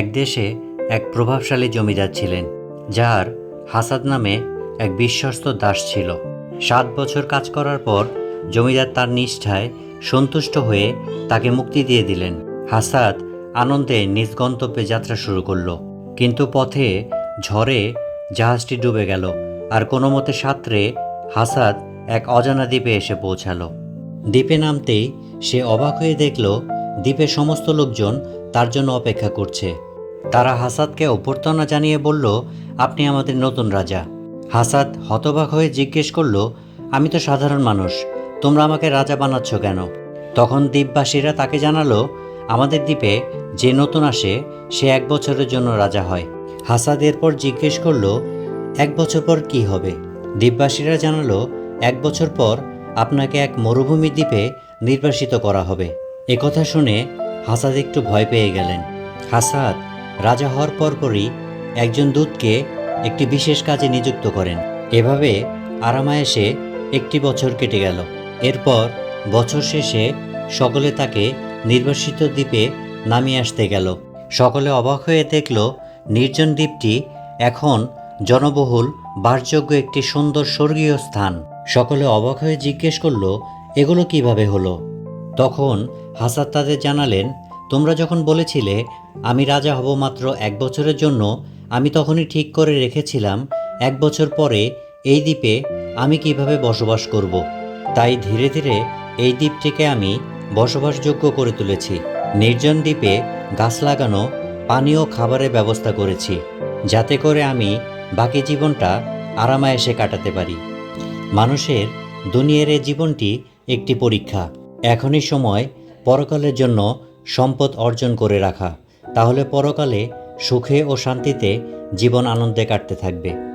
এক দেশে এক প্রভাবশালী জমিদার ছিলেন, যার হাসাদ নামে এক বিশ্বস্ত দাস ছিল। সাত বছর কাজ করার পর জমিদার তার নিষ্ঠায় সন্তুষ্ট হয়ে তাকে মুক্তি দিয়ে দিলেন। হাসাদ আনন্দে নিজ গন্তব্যে যাত্রা শুরু করল, কিন্তু পথে ঝড়ে জাহাজটি ডুবে গেল আর কোনো মতে সাঁতরে হাসাদ এক অজানা দ্বীপে এসে পৌঁছালো। দ্বীপে নামতেই সে অবাক হয়ে দেখল, দ্বীপের সমস্ত লোকজন তার জন্য অপেক্ষা করছে। তারা হাসাদকে অভ্যর্থনা জানিয়ে বলল, আপনি আমাদের নতুন রাজা। হাসাদ হতবাক হয়ে জিজ্ঞেস করল, আমি তো সাধারণ মানুষ, তোমরা আমাকে রাজা বানাচ্ছ কেন? তখন দ্বীপবাসীরা তাকে জানালো, আমাদের দ্বীপে যে নতুন আসে, সে এক বছরের জন্য রাজা হয়। হাসাদ এরপর জিজ্ঞেস করল, এক বছর পর কি হবে? দ্বীপবাসীরা জানালো, এক বছর পর আপনাকে এক মরুভূমি দ্বীপে নির্বাসিত করা হবে। একথা শুনে হাসাদ একটু ভয় পেয়ে গেলেন। হাসাদ রাজা হওয়ার পরপরই একজন দূতকে একটি বিশেষ কাজে নিযুক্ত করেন। এভাবে আরামায়েসে একটি বছর কেটে গেল। এরপর বছর শেষে সকলে তাকে নির্বাসিত দ্বীপে নামিয়ে আসতে গেল। সকলে অবাক হয়ে দেখল, নির্জন দ্বীপটি এখন জনবহুল, বাসযোগ্য একটি সুন্দর স্বর্গীয় স্থান। সকলে অবাক হয়ে জিজ্ঞেস করল, এগুলো কীভাবে হলো? তখন হাসাদ তাদের জানালেন, তোমরা যখন বলেছিলে আমি রাজা হব মাত্র এক বছরের জন্য, আমি তখনই ঠিক করে রেখেছিলাম, এক বছর পরে এই দ্বীপে আমি কীভাবে বসবাস করব। তাই ধীরে ধীরে এই দ্বীপটিকে আমি বসবাসযোগ্য করে তুলেছি। নির্জন দ্বীপে গাছ লাগানো, পানি ও খাবারের ব্যবস্থা করেছি, যাতে করে আমি বাকি জীবনটা আরামায়েসে কাটাতে পারি। মানুষের দুনিয়ার এই জীবনটি একটি পরীক্ষা। এখনই সময়, পরকালের জন্য সম্পদ অর্জন করে রাখা। তাহলে পরকালে সুখে ও শান্তিতে জীবন আনন্দে কাটতে থাকবে।